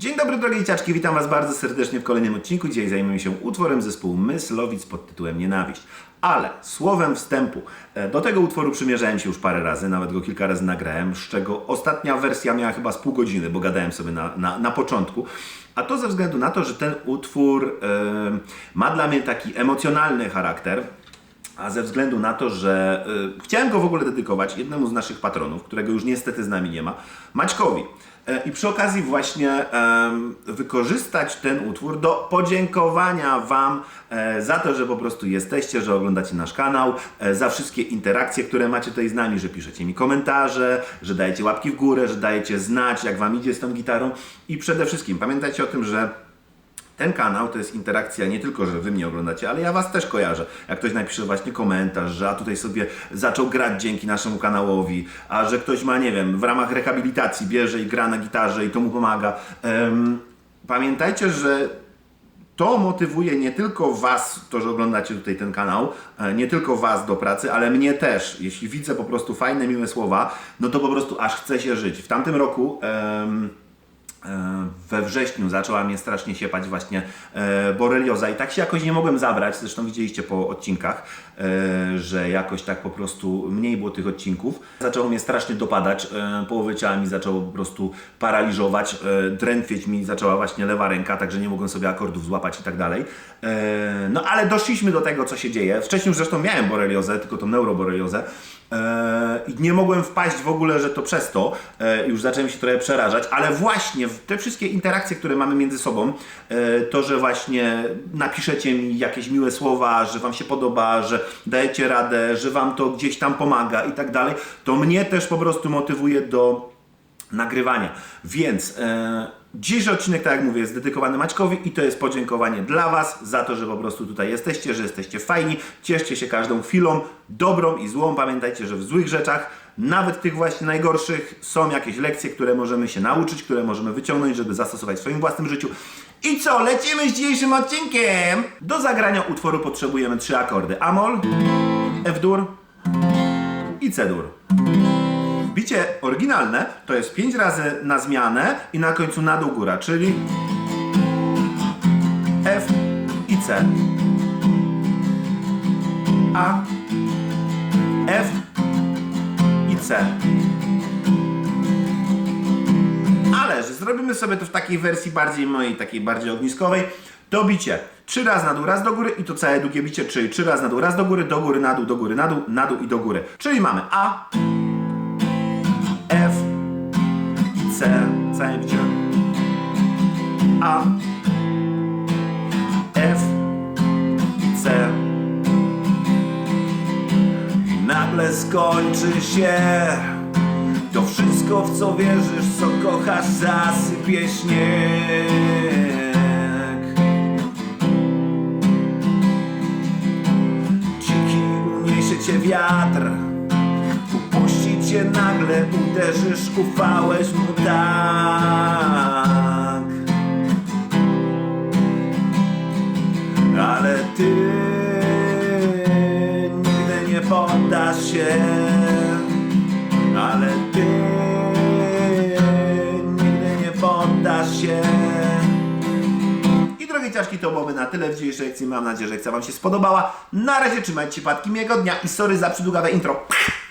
Dzień dobry drogie dzieciaczki, witam Was bardzo serdecznie w kolejnym odcinku. Dzisiaj zajmiemy się utworem zespołu Myslowic pod tytułem Nienawiść. Ale słowem wstępu, e, do tego utworu przymierzałem się już parę razy, nawet go kilka razy nagrałem, z czego ostatnia wersja miała chyba z pół godziny, bo gadałem sobie na, na, na początku. A to ze względu na to, że ten utwór e, ma dla mnie taki emocjonalny charakter. A ze względu na to, że y, chciałem go w ogóle dedykować jednemu z naszych patronów, którego już niestety z nami nie ma, Maćkowi. E, I przy okazji właśnie em, wykorzystać ten utwór do podziękowania Wam e, za to, że po prostu jesteście, że oglądacie nasz kanał, e, za wszystkie interakcje, które macie tutaj z nami, że piszecie mi komentarze, że dajecie łapki w górę, że dajecie znać, jak Wam idzie z tą gitarą. I przede wszystkim pamiętajcie o tym, że ten kanał to jest interakcja nie tylko, że wy mnie oglądacie, ale ja was też kojarzę. Jak ktoś napisze właśnie komentarz, że a tutaj sobie zaczął grać dzięki naszemu kanałowi, a że ktoś ma, nie wiem, w ramach rehabilitacji bierze i gra na gitarze i to mu pomaga. Em, pamiętajcie, że to motywuje nie tylko Was, to, że oglądacie tutaj ten kanał, e, nie tylko Was do pracy, ale mnie też. Jeśli widzę po prostu fajne, miłe słowa, no to po prostu aż chce się żyć. W tamtym roku. E, we wrześniu zaczęła mnie strasznie siepać właśnie e, borelioza i tak się jakoś nie mogłem zabrać, zresztą widzieliście po odcinkach, e, że jakoś tak po prostu mniej było tych odcinków. Zaczęło mnie strasznie dopadać, e, połowę ciała mi zaczęło po prostu paraliżować, e, drętwieć mi zaczęła właśnie lewa ręka, także nie mogłem sobie akordów złapać i tak dalej. E, no ale doszliśmy do tego, co się dzieje. Wcześniej już zresztą miałem boreliozę, tylko tą neuroboreliozę. E, I nie mogłem wpaść w ogóle, że to przez to. E, już zacząłem się trochę przerażać, ale właśnie te wszystkie interakcje, które mamy między sobą, e, to, że właśnie napiszecie mi jakieś miłe słowa, że Wam się podoba, że dajecie radę, że Wam to gdzieś tam pomaga i tak dalej, to mnie też po prostu motywuje do nagrywania. Więc dzisiejszy odcinek, tak jak mówię, jest dedykowany Maćkowi i to jest podziękowanie dla Was za to, że po prostu tutaj jesteście, że jesteście fajni. Cieszcie się każdą chwilą, dobrą i złą. Pamiętajcie, że w złych rzeczach, nawet tych właśnie najgorszych, są jakieś lekcje, które możemy się nauczyć, które możemy wyciągnąć, żeby zastosować w swoim własnym życiu. I co? Lecimy z dzisiejszym odcinkiem! Do zagrania utworu potrzebujemy trzy akordy. Amol, F-dur i C-dur. Bicie oryginalne to jest 5 razy na zmianę i na końcu na dół góra, czyli F i C. A, F i C. Ale, że zrobimy sobie to w takiej wersji bardziej mojej, takiej bardziej ogniskowej, to bicie 3 razy na dół, raz do góry i to całe długie bicie, czyli 3 razy na dół, raz do góry, do góry, na dół, do góry, na dół, na dół i do góry. Czyli mamy A, skończy się to wszystko, w co wierzysz, co kochasz, zasypie śnieg. Dziki uniesie cię wiatr Upuści cię nagle, uderzysz, ufałeś mu tak Ale ty się Ale ty nigdy nie poddasz się i drogie ciaszki, to byłoby na tyle w dzisiejszej lekcji. Mam nadzieję, że lekcja Wam się spodobała. Na razie trzymajcie się, patki miłego dnia i sorry za przydługawe intro.